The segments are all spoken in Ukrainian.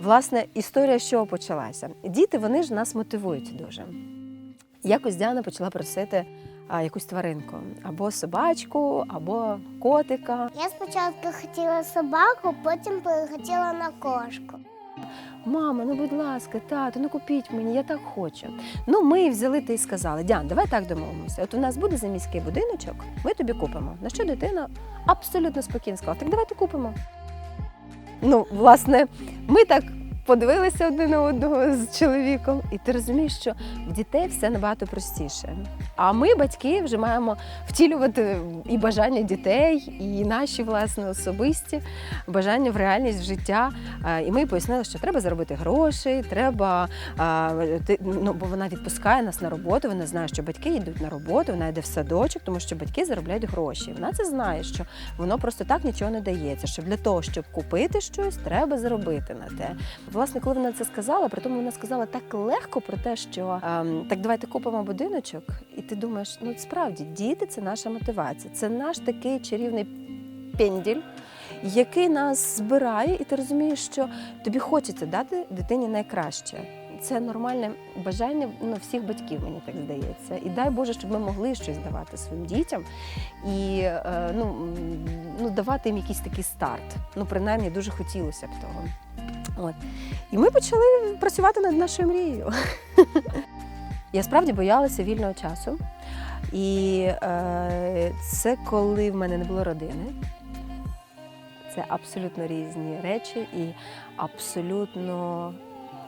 власне, історія з чого почалася? Діти вони ж нас мотивують дуже. Якось Діана почала просити а, якусь тваринку або собачку, або котика. Я спочатку хотіла собаку, потім перехотіла на кошку. Мама, ну будь ласка, тато, ну купіть мені, я так хочу. Ну, ми взяли та й сказали: Діан, давай так домовимося. От у нас буде заміський будиночок, ми тобі купимо. На що дитина абсолютно спокійно сказала, так давайте купимо. Ну, власне, ми так подивилися один на одного з чоловіком, і ти розумієш, що в дітей все набагато простіше. А ми, батьки, вже маємо втілювати і бажання дітей, і наші власне особисті бажання в реальність в життя. І ми пояснили, що треба заробити гроші, треба ну, бо вона відпускає нас на роботу. Вона знає, що батьки йдуть на роботу, вона йде в садочок, тому що батьки заробляють гроші. Вона це знає, що воно просто так нічого не дається. Що для того, щоб купити щось, треба заробити на те. Власне, коли вона це сказала, при тому вона сказала так легко про те, що ем, так давайте купимо будиночок, і ти думаєш, ну справді діти це наша мотивація, це наш такий чарівний пенділь, який нас збирає, і ти розумієш, що тобі хочеться дати дитині найкраще. Це нормальне бажання ну, всіх батьків, мені так здається. І дай Боже, щоб ми могли щось давати своїм дітям і е, ну, ну, давати їм якийсь такий старт. Ну, принаймні, дуже хотілося б того. От. І ми почали працювати над нашою мрією. Я справді боялася вільного часу. І е, це коли в мене не було родини. Це абсолютно різні речі і абсолютно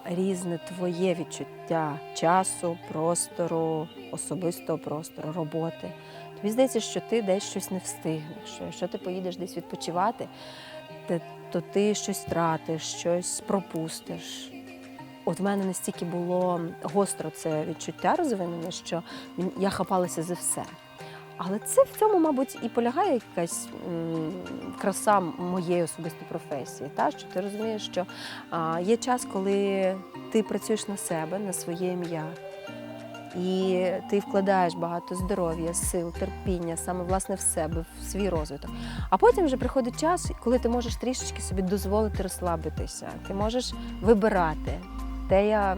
різне твоє відчуття часу, простору, особистого простору, роботи. Тобі здається, що ти десь щось не встигнеш, що ти поїдеш десь відпочивати, то ти щось втратиш, щось пропустиш. От в мене настільки було гостро це відчуття розвинене, що я хапалася за все. Але це в цьому, мабуть, і полягає якась краса моєї особистої професії. Та? Що ти розумієш, що є час, коли ти працюєш на себе, на своє ім'я, і ти вкладаєш багато здоров'я, сил, терпіння, саме власне в себе, в свій розвиток. А потім вже приходить час, коли ти можеш трішечки собі дозволити розслабитися. Ти можеш вибирати, те я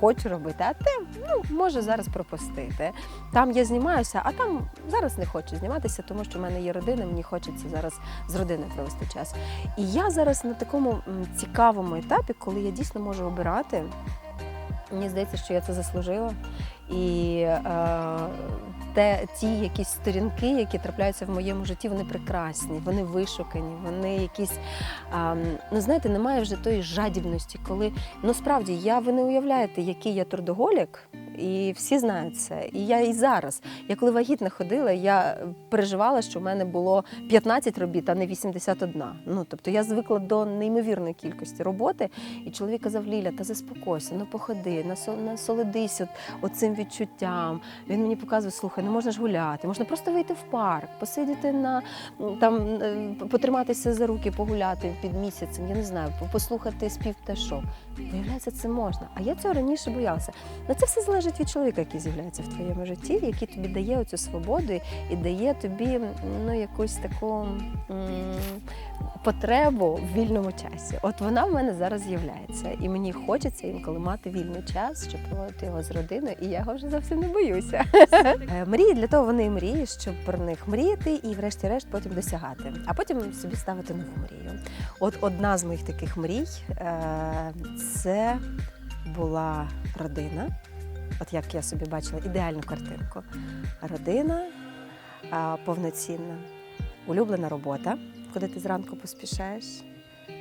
хочу робити, а те ну, може зараз пропустити. Там я знімаюся, а там зараз не хочу зніматися, тому що в мене є родина, мені хочеться зараз з родиною провести час. І я зараз на такому цікавому етапі, коли я дійсно можу обирати. Мені здається, що я це заслужила. І е, те, ті якісь сторінки, які трапляються в моєму житті, вони прекрасні, вони вишукані, вони якісь. А, ну, знаєте, немає вже тої жадібності, коли ну справді я ви не уявляєте, який я трудоголік, і всі знають це. І я і зараз. Я коли вагітна ходила, я переживала, що в мене було 15 робіт, а не 81. Ну тобто я звикла до неймовірної кількості роботи. І чоловік казав: Ліля, та заспокойся, ну походи, насо- насолодись от, оцим відчуттям. Він мені показує, слухай, ну можна ж гуляти, можна просто вийти в парк, посидіти на там, е, потриматися за руки, погуляти під місяцем, я не знаю, послухати спів пташок. Виявляється, це можна. А я цього раніше боялася. Ну це все залежить від чоловіка, який з'являється в твоєму житті, який тобі дає оцю свободу і дає тобі ну, якусь таку потребу в вільному часі. От вона в мене зараз з'являється. І мені хочеться інколи мати вільний час, щоб проводити його з родиною, і я його вже зовсім не боюся. Е, Мрії для того вони і мрії, щоб про них мріяти і, врешті-решт, потім досягати, а потім собі ставити нову мрію. От одна з моїх таких мрій е, це була родина. От як я собі бачила ідеальну картинку. Родина повноцінна, улюблена робота, куди ти зранку поспішаєш,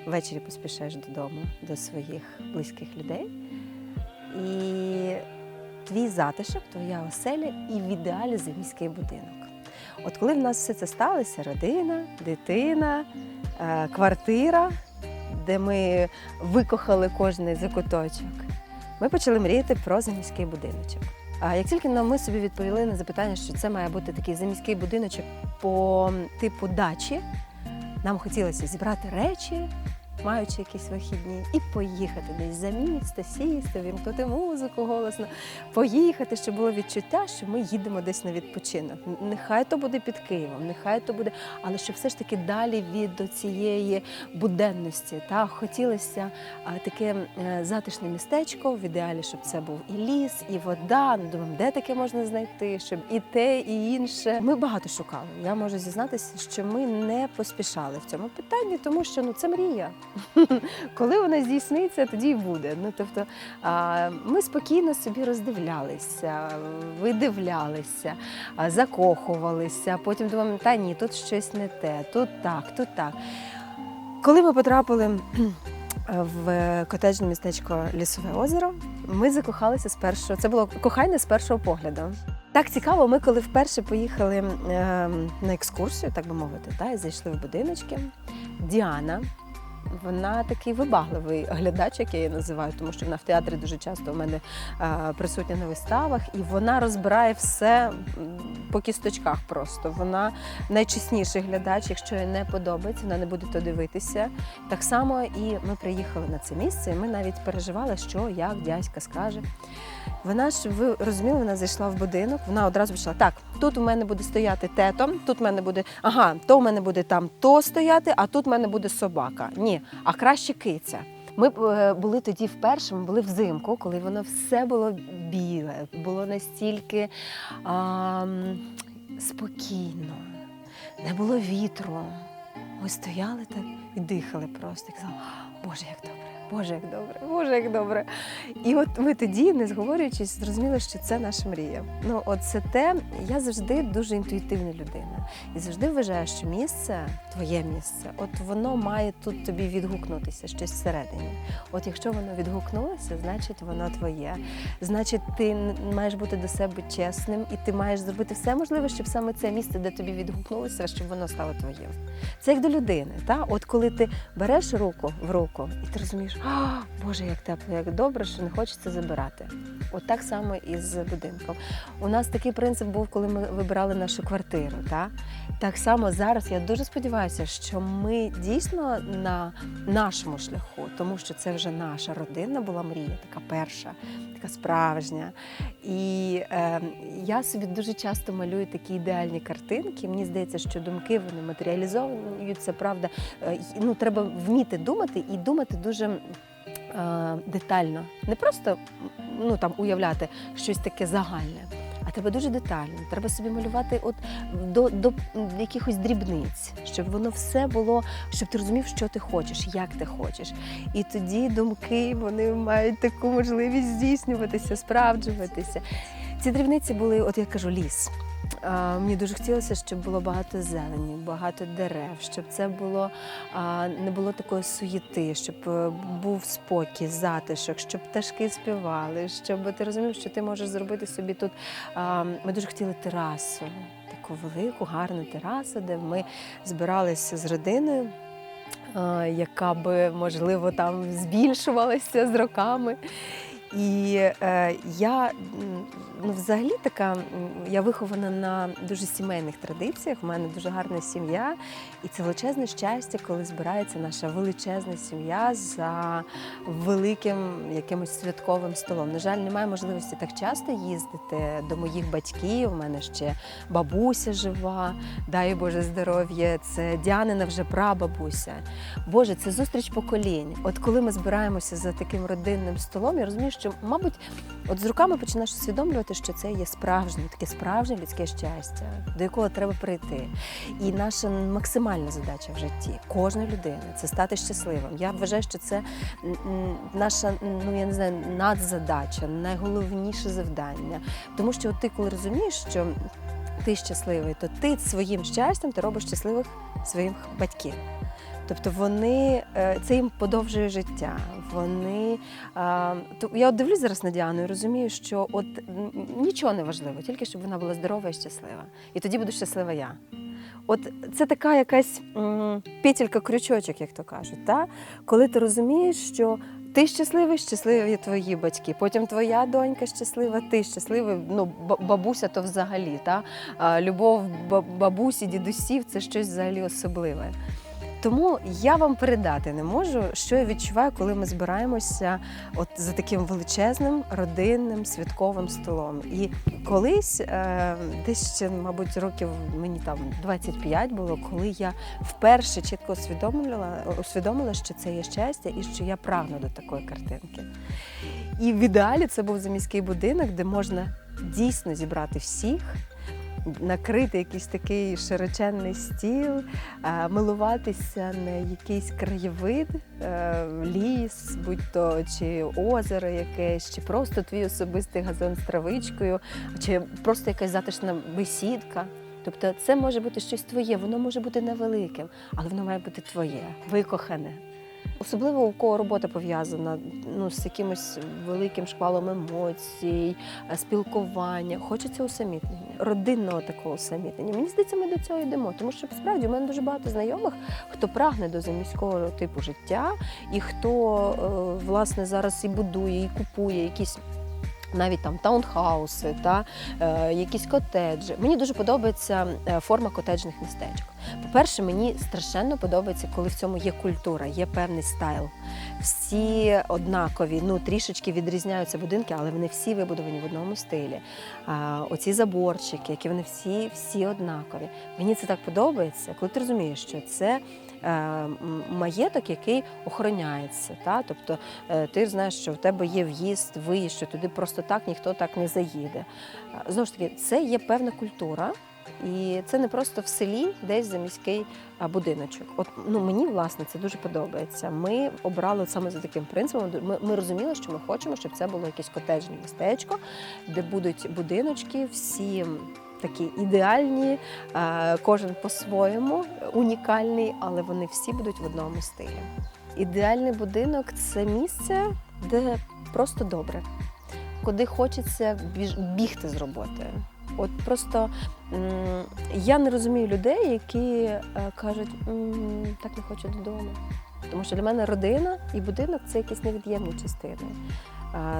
ввечері поспішаєш додому до своїх близьких людей. І твій затишок, твоя оселя і в ідеалі заміський будинок. От коли в нас все це сталося, родина, дитина, е, квартира, де ми викохали кожний закуточок, ми почали мріяти про заміський будиночок. А як тільки ми собі відповіли на запитання, що це має бути такий заміський будиночок по типу дачі, нам хотілося зібрати речі, маючи якісь вихідні, і поїхати десь за місто, сісти, вімкнути музику голосно, поїхати, щоб було відчуття, що ми їдемо десь на відпочинок. Нехай то буде під Києвом, нехай то буде, але щоб все ж таки далі від цієї буденності. Та хотілося таке е, затишне містечко, в ідеалі, щоб це був і ліс, і вода. Ну, думаємо, де таке можна знайти, щоб і те, і інше. Ми багато шукали. Я можу зізнатися, що ми не поспішали в цьому питанні, тому що ну це мрія. Коли вона здійсниться, тоді і буде. Ну тобто ми спокійно собі роздивлялися, видивлялися, закохувалися. Потім думаємо, та ні, тут щось не те, тут так, тут так. Коли ми потрапили в котеджне містечко Лісове озеро, ми закохалися з першого. Це було кохання з першого погляду. Так цікаво, ми коли вперше поїхали е, на екскурсію, так би мовити, та, і зайшли в будиночки. Діана, вона такий вибагливий глядач, як я її називаю, тому що вона в театрі дуже часто у мене присутня на виставах, і вона розбирає все по кісточках просто. Вона найчесніший глядач, якщо їй не подобається, вона не буде то дивитися. Так само і ми приїхали на це місце, і ми навіть переживали, що як дядька скаже. Вона ж ви розуміли, вона зайшла в будинок. Вона одразу почала так. Тут у мене буде стояти тето, тут у мене буде ага, то у мене буде там то стояти, а тут у мене буде собака. Ні, а краще киця. Ми е, були тоді вперше, ми були взимку, коли воно все було біле, було настільки а, спокійно, не було вітру. Ми стояли так і дихали просто. І казали, Боже, як добре, Боже, як добре, Боже, як добре. І от ми тоді, не зговорюючись, зрозуміли, що це наша мрія. Ну, от це те, я завжди дуже інтуїтивна людина. І завжди вважаю, що місце, твоє місце, от воно має тут тобі відгукнутися, щось всередині. От якщо воно відгукнулося, значить воно твоє. Значить, ти маєш бути до себе чесним, і ти маєш зробити все можливе, щоб саме це місце, де тобі відгукнулося, щоб воно стало твоїм. Це як до людини. Та? От коли ти береш руку в руку, і ти розумієш, Боже, як тепло, як добре, що не хочеться забирати. От так само і з будинком. У нас такий принцип був, коли ми вибирали нашу квартиру. Та? Так само зараз я дуже сподіваюся, що ми дійсно на нашому шляху, тому що це вже наша родина була мрія, така перша, така справжня. І е, я собі дуже часто малюю такі ідеальні картинки. Мені здається, що думки вони матеріалізовуються, правда. Е, ну, треба вміти думати і думати дуже е, детально. Не просто ну, там, уявляти щось таке загальне. А треба дуже детально. Треба собі малювати от до, до якихось дрібниць, щоб воно все було, щоб ти розумів, що ти хочеш, як ти хочеш. І тоді думки вони мають таку можливість здійснюватися, справджуватися. Ці дрібниці були, от я кажу, ліс. Мені дуже хотілося, щоб було багато зелені, багато дерев, щоб це було не було такої суєти, щоб е, був спокій, затишок, щоб пташки співали, щоб ти розумів, що ти можеш зробити собі тут. Ми дуже хотіли терасу, таку велику, гарну терасу, де ми збиралися з родиною. Яка би можливо там збільшувалася з роками. І е, я ну, взагалі така, я вихована на дуже сімейних традиціях. У мене дуже гарна сім'я, і це величезне щастя, коли збирається наша величезна сім'я за великим якимось святковим столом. На жаль, немає можливості так часто їздити до моїх батьків. У мене ще бабуся жива, дай Боже здоров'я. Це Діанина вже прабабуся. Боже, це зустріч поколінь. От коли ми збираємося за таким родинним столом, я розумію, що, мабуть, от з руками починаєш усвідомлювати, що це є справжнє, таке справжнє людське щастя, до якого треба прийти. І наша максимальна задача в житті кожної людини це стати щасливим. Я вважаю, що це наша, ну я не знаю, надзадача, найголовніше завдання. Тому що от ти, коли розумієш, що ти щасливий, то ти своїм щастям ти робиш щасливих своїх батьків. Тобто вони е, це їм подовжує життя. Вони я от дивлюсь зараз на Діану і розумію, що от нічого не важливо, тільки щоб вона була здорова і щаслива. І тоді буду щаслива я. От це така якась петелька крючочок, як то кажуть, та? коли ти розумієш, що ти щасливий, щасливі твої батьки. Потім твоя донька щаслива, ти щасливий. Ну, бабуся то взагалі. Та? Любов бабусі, дідусів це щось взагалі особливе. Тому я вам передати не можу, що я відчуваю, коли ми збираємося от за таким величезним родинним святковим столом. І колись, е, десь ще, мабуть, років мені там 25 було, коли я вперше чітко усвідомила, усвідомила, що це є щастя і що я прагну до такої картинки. І в ідеалі це був заміський будинок, де можна дійсно зібрати всіх. Накрити якийсь такий широченний стіл, е, милуватися на якийсь краєвид, е, ліс, будь-то чи озеро якесь, чи просто твій особистий газон з травичкою, чи просто якась затишна бесідка. Тобто це може бути щось твоє, воно може бути невеликим, але воно має бути твоє, викохане. Особливо у кого робота пов'язана ну, з якимось великим шквалом емоцій, е, спілкування. Хочеться усамітнення, родинного такого усамітнення. Мені здається, ми до цього йдемо, тому що справді у мене дуже багато знайомих, хто прагне до заміського типу життя, і хто е, власне зараз і будує, і купує якісь. Навіть там таунхауси, та е, якісь котеджі. Мені дуже подобається е, форма котеджних містечок. По-перше, мені страшенно подобається, коли в цьому є культура, є певний стайл. Всі однакові, ну трішечки відрізняються будинки, але вони всі вибудовані в одному стилі. А, оці заборчики, які вони всі, всі однакові. Мені це так подобається, коли ти розумієш, що це. Е, Маєток, який охороняється, та тобто е, ти знаєш, що в тебе є в'їзд, виїзд, що туди просто так ніхто так не заїде. Знову ж таки, це є певна культура, і це не просто в селі, десь за міський будиночок. От ну мені власне це дуже подобається. Ми обрали саме за таким принципом. Ми, ми розуміли, що ми хочемо, щоб це було якесь котеджне містечко, де будуть будиночки, всі такі ідеальні, е, кожен по-своєму унікальний, але вони всі будуть в одному стилі. Ідеальний будинок це місце, де просто добре, куди хочеться бігти з роботи. От просто я не розумію людей, які е, кажуть, «М, так не хочу додому. Тому що для мене родина і будинок це якісь невід'ємні частини.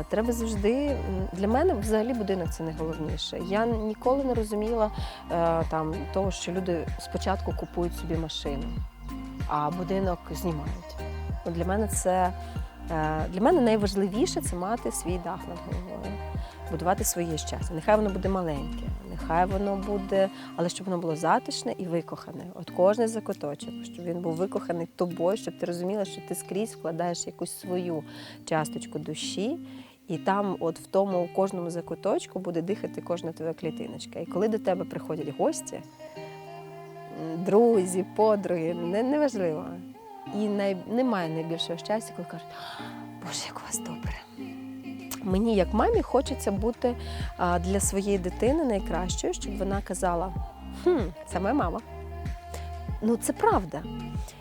Треба завжди для мене взагалі будинок це найголовніше. Я ніколи не розуміла е, там того, що люди спочатку купують собі машину, а будинок знімають. Для мене це е, для мене найважливіше це мати свій дах над головою, будувати своє щастя. Нехай воно буде маленьке, нехай воно буде, але щоб воно було затишне і викохане. От кожний закуточок, щоб він був викоханий тобою, щоб ти розуміла, що ти скрізь вкладаєш якусь свою часточку душі. І там, от в тому в кожному закуточку буде дихати кожна твоя клітиночка. І коли до тебе приходять гості, друзі, подруги, не, неважливо. І най, немає найбільшого щастя, коли кажуть, Боже, як у вас добре. Мені, як мамі, хочеться бути для своєї дитини найкращою, щоб вона казала: хм, це моя мама. Ну, це правда.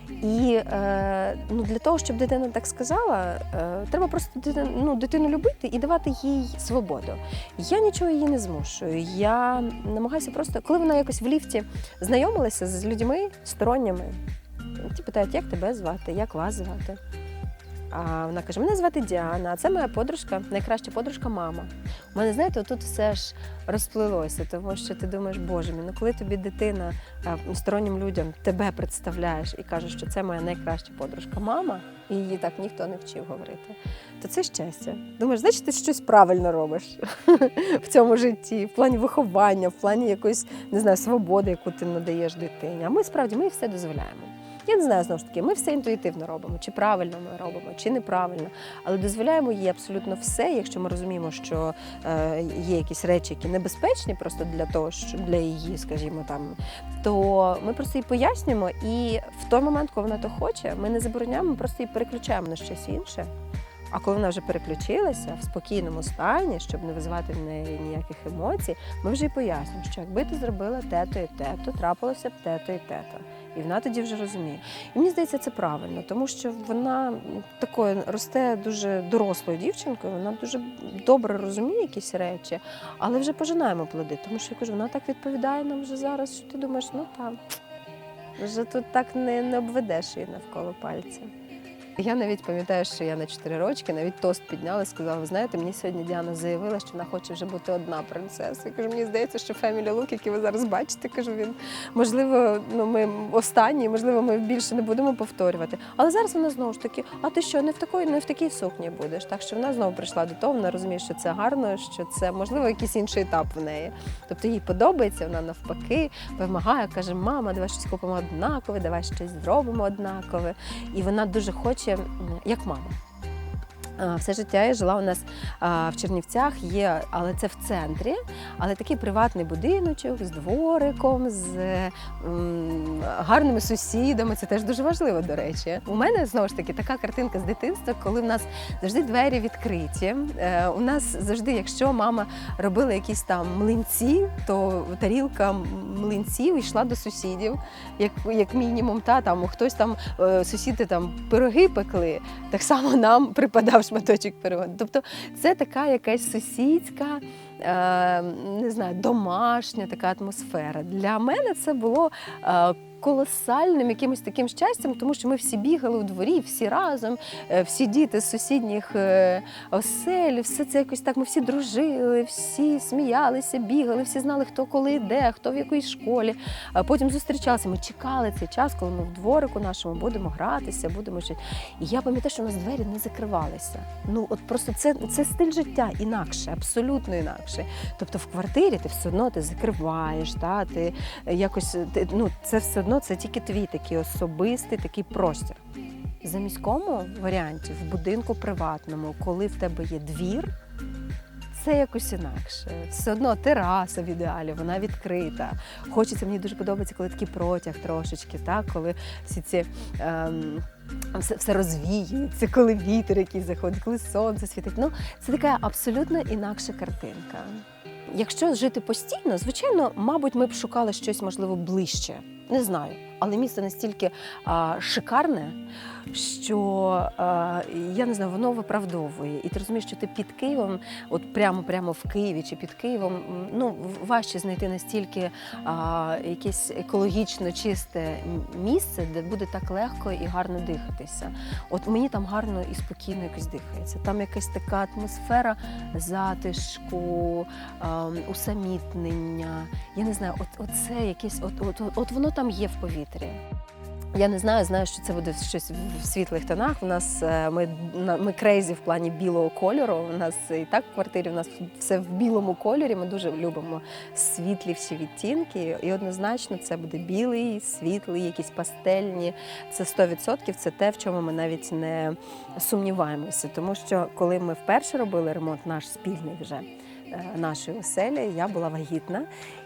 І е, ну, для того, щоб дитина так сказала, е, треба просто дитину, ну, дитину любити і давати їй свободу. Я нічого її не змушую. Я намагаюся просто, коли вона якось в ліфті знайомилася з людьми сторонніми, ті питають, як тебе звати, як вас звати. А вона каже: мене звати Діана, а це моя подружка, найкраща подружка мама. У мене, знаєте, тут все ж розплилося, тому що ти думаєш, боже мій, ну коли тобі дитина стороннім людям тебе представляєш і кажеш, що це моя найкраща подружка мама, і її так ніхто не вчив говорити, то це щастя. Думаєш, значить, ти щось правильно робиш в цьому житті, в плані виховання, в плані якоїсь не знаю, свободи, яку ти надаєш дитині. А ми справді ми все дозволяємо. Я не знаю, знову ж таки, ми все інтуїтивно робимо, чи правильно ми робимо, чи неправильно, але дозволяємо їй абсолютно все, якщо ми розуміємо, що е, є якісь речі, які небезпечні просто для того, що для її, скажімо, там, то ми просто їй пояснюємо, і в той момент, коли вона то хоче, ми не забороняємо, ми просто її переключаємо на щось інше. А коли вона вже переключилася в спокійному стані, щоб не визивати в неї ніяких емоцій, ми вже й пояснюємо, що якби ти зробила те-то і те-то, трапилося б те-то і те-то. І вона тоді вже розуміє. І мені здається, це правильно, тому що вона такою росте дуже дорослою дівчинкою, вона дуже добре розуміє якісь речі, але вже пожинаємо плоди. Тому що я кажу, вона так відповідає нам вже зараз, що ти думаєш, ну там вже тут так не, не обведеш її навколо пальця. Я навіть пам'ятаю, що я на 4 рочки навіть тост підняла і сказала: ви знаєте, мені сьогодні Діана заявила, що вона хоче вже бути одна принцеса. Я кажу, мені здається, що Family Look, який ви зараз бачите, кажу, він можливо, ну ми останні, можливо, ми більше не будемо повторювати. Але зараз вона знову ж таки, а ти що, не в такої, не в такій сукні будеш? Так що вона знову прийшла до того, вона розуміє, що це гарно, що це можливо якийсь інший етап в неї. Тобто їй подобається, вона навпаки вимагає, каже: мама, давай щось купимо однакове, давай щось зробимо однакове. І вона дуже хоче, як мама. А, Все життя я жила у нас в Чернівцях, є, але це в центрі, але такий приватний будиночок з двориком, з гарними сусідами. Це теж дуже важливо, до речі. У мене знову ж таки така картинка з дитинства, коли в нас завжди двері відкриті. Е, у нас завжди, якщо мама робила якісь там млинці, то тарілка млинців йшла до сусідів, як, як мінімум. Та там хтось там е, сусіди там пироги пекли, так само нам припадав шматочок пирога. Тобто це така якась сусідська, е, не знаю, домашня така атмосфера. Для мене це було. Е, Колосальним якимось таким щастям, тому що ми всі бігали у дворі, всі разом, е, всі діти з сусідніх е, осель, все це якось так. Ми всі дружили, всі сміялися, бігали, всі знали, хто коли йде, хто в якій школі. Потім зустрічалися. Ми чекали цей час, коли ми в дворику нашому будемо гратися, будемо жити. І я пам'ятаю, що у нас двері не закривалися. Ну от просто це, це стиль життя інакше, абсолютно інакше. Тобто в квартирі ти все одно ти закриваєш, та, ти якось ти, ну, це все одно це тільки твій такий особистий такий простір. За міському варіанті, в будинку приватному, коли в тебе є двір, це якось інакше. Все одно тераса в ідеалі, вона відкрита. Хочеться, мені дуже подобається, коли такий протяг трошечки, так? коли всі ці. Ем, все, все розвіюється, коли вітер який заходить, коли сонце світить. Ну, це така абсолютно інакша картинка. Якщо жити постійно, звичайно, мабуть, ми б шукали щось можливо ближче. Не знаю. Але місце настільки а, шикарне, що я не знаю, воно виправдовує. І ти розумієш, що ти під Києвом, от прямо прямо в Києві чи під Києвом, ну важче знайти настільки а, якесь екологічно чисте місце, де буде так легко і гарно дихатися. От мені там гарно і спокійно якось дихається. Там якась така атмосфера затишку, ем, усамітнення. Я не знаю, от, от це якесь, от, от, от воно там є в повітрі. Я не знаю, знаю, що це буде щось в світлих тонах. У нас е, ми, ми крейзі в плані білого кольору. У нас і так в квартирі у нас все в білому кольорі. Ми дуже любимо світлі всі відтінки. І однозначно це буде білий, світлий, якісь пастельні. Це 100% це те, в чому ми навіть не сумніваємося. Тому що коли ми вперше робили ремонт, наш спільний вже е, нашої оселі, я була вагітна.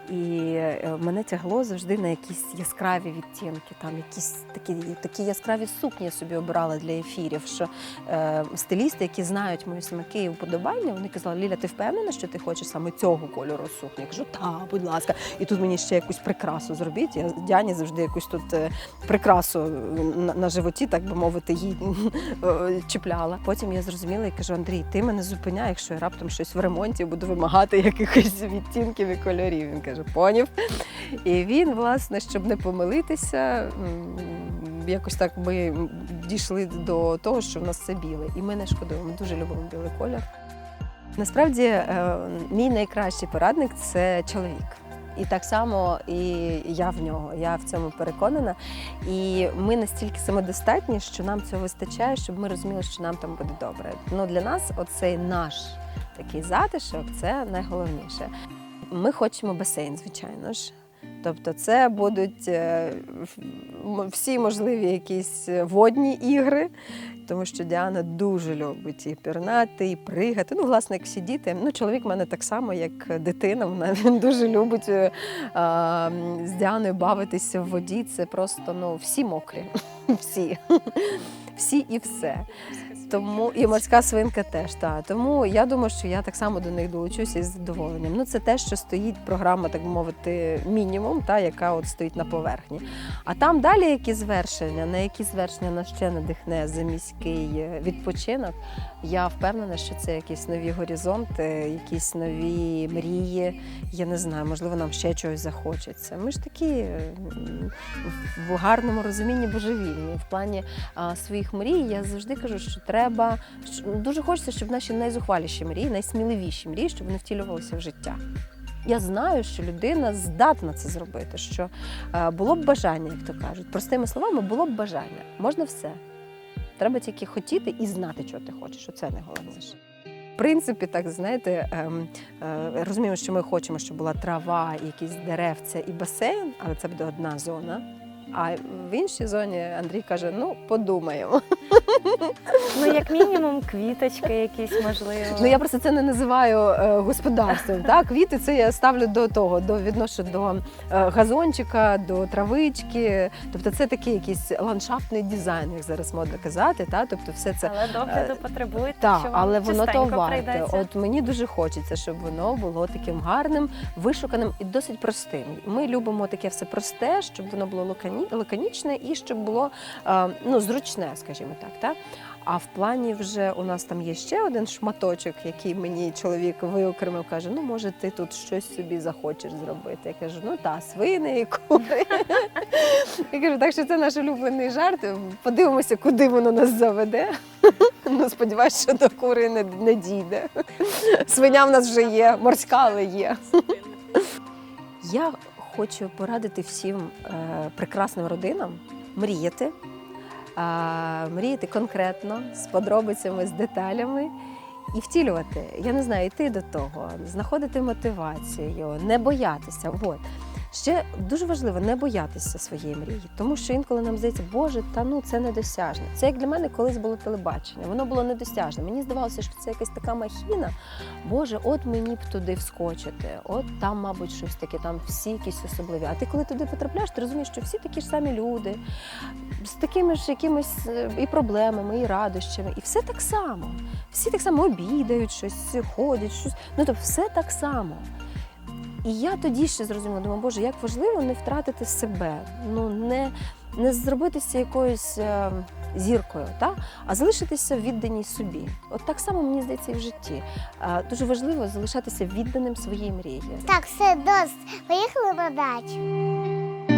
І е, мене тягло завжди на якісь яскраві відтінки, там якісь такі, такі яскраві сукні я собі обирала для ефірів. Що е, стилісти, які знають мої смаки і вподобання, вони казали, Ліля, ти впевнена, що ти хочеш саме цього кольору сукні? Я кажу, так, будь ласка. І тут мені ще якусь прикрасу зробіть. Я Діані завжди якусь тут е, прикрасу на, на животі, так би мовити, їй е, чіпляла. Потім я зрозуміла і кажу, Андрій, ти мене зупиняй, якщо я раптом щось в ремонті буду вимагати якихось відтінків і кольорів. Він каже, поняв. І він, власне, щоб не помилитися, якось так ми дійшли до того, що в нас все біле. І ми не шкодуємо, ми дуже любимо білий колір. Насправді, е, мій найкращий порадник це чоловік. І так само і я в нього. Я в цьому переконана. І ми настільки самодостатні, що нам цього вистачає, щоб ми розуміли, що нам там буде добре. Ну для нас оцей наш такий затишок це найголовніше. Ми хочемо басейн, звичайно ж. Тобто, це будуть е, всі можливі якісь водні ігри, тому що Діана дуже любить і пірнати, і пригати. Ну, власне, як всі діти. Ну, чоловік в мене так само, як дитина. Вона він дуже любить е, а, з Діаною бавитися в воді. Це просто ну, всі мокрі. Всі. Всі і все. Тому і морська свинка теж. Та. Тому я думаю, що я так само до них долучуся із задоволенням. Ну, це те, що стоїть програма, так би мовити, мінімум, та, яка от стоїть на поверхні. А там далі які звершення, на які звершення нас ще надихне заміський е, відпочинок. Я впевнена, що це якісь нові горизонти, якісь нові мрії. Я не знаю, можливо, нам ще чогось захочеться. Ми ж такі е, в гарному розумінні божевільні. В плані а, своїх мрій я завжди кажу, що треба що- дуже хочеться, щоб наші найзухваліші мрії, найсміливіші мрії, щоб вони втілювалися в життя. Я знаю, що людина здатна це зробити, що е, було б бажання, як то кажуть. Простими словами, було б бажання. Можна все. Треба тільки хотіти і знати, чого ти хочеш. Оце найголовніше. В принципі, так знаєте, ем, е, розуміємо, що ми хочемо, щоб була трава, якісь деревця і басейн, але це буде одна зона. А в іншій зоні Андрій каже: ну, подумаємо. Ну, як мінімум, квіточки якісь можливо. Ну я просто це не називаю е, господарством. Так, квіти це я ставлю до того, до відношу до е, газончика, до травички. Тобто це такий якийсь ландшафтний дизайн, як зараз модно казати. Та? Тобто, все це Але догляду потребують, так, що але воно то варте. От мені дуже хочеться, щоб воно було таким гарним, вишуканим і досить простим. Ми любимо таке все просте, щоб воно було лаконі- лаконічне і щоб було е, ну, зручне, скажімо так. Та? А в плані вже у нас там є ще один шматочок, який мені чоловік виокремив, каже: ну може ти тут щось собі захочеш зробити. Я кажу, ну та свини і кури. Я кажу, так що це наш улюблений жарт. Подивимося, куди воно нас заведе. Ну, сподіваюся, що до кури не, не дійде. Свиня в нас вже є, морська, але є. Я хочу порадити всім е, прекрасним родинам мріяти. Мріяти конкретно, з подробицями, з деталями і втілювати. Я не знаю, йти до того, знаходити мотивацію, не боятися. От. Ще дуже важливо не боятися своєї мрії, тому що інколи нам здається, Боже, та ну це недосяжне. Це як для мене колись було телебачення. Воно було недосяжне. Мені здавалося, що це якась така махіна. Боже, от мені б туди вскочити, от там, мабуть, щось таке, там всі якісь особливі. А ти коли туди потрапляєш, ти розумієш, що всі такі ж самі люди, з такими ж якимись е, і проблемами, і радощами, і все так само. Всі так само обідають щось, ходять, щось. Ну тобто все так само. І я тоді ще зрозуміла, думаю, Боже, як важливо не втратити себе, ну не, не зробитися якоюсь е, зіркою, та? а залишитися відданій собі. От так само мені здається і в житті. Е, дуже важливо залишатися відданим своїй мрії. Так, все, досить. Поїхали на дачу.